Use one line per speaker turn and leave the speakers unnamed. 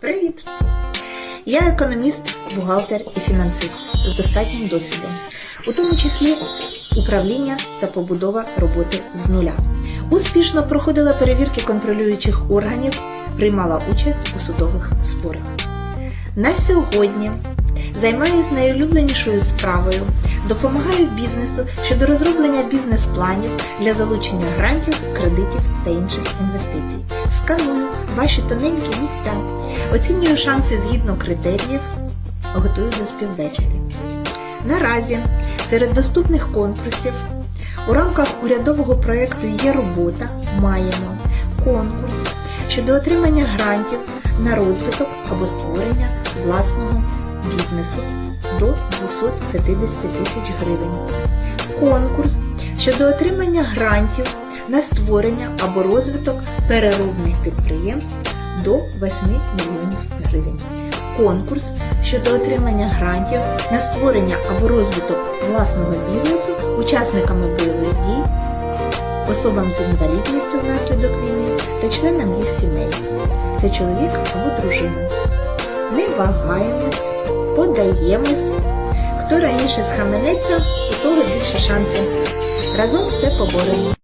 Привіт! Я економіст, бухгалтер і фінансист з достатнім досвідом, у тому числі управління та побудова роботи з нуля. Успішно проходила перевірки контролюючих органів, приймала участь у судових спорах. На сьогодні займаюся найулюбленішою справою, допомагаю бізнесу щодо розроблення бізнес-планів для залучення грантів, кредитів та інших інвестицій. Сканую ваші тоненькі місця, оцінюю шанси згідно критеріїв, готую до співбесіди. Наразі серед доступних конкурсів у рамках урядового проєкту Є робота маємо конкурс щодо отримання грантів на розвиток або створення власного бізнесу до 250 тисяч гривень. Конкурс щодо отримання грантів на створення або розвиток переробних підприємств до 8 мільйонів гривень. Конкурс щодо отримання грантів на створення або розвиток власного бізнесу учасниками бойових дій, особам з інвалідністю внаслідок війни та членам їх сімей. Це чоловік або дружина. Не вагаємось, подаємось. Хто раніше схаменеться, у того більше шансів. Разом все поборемо.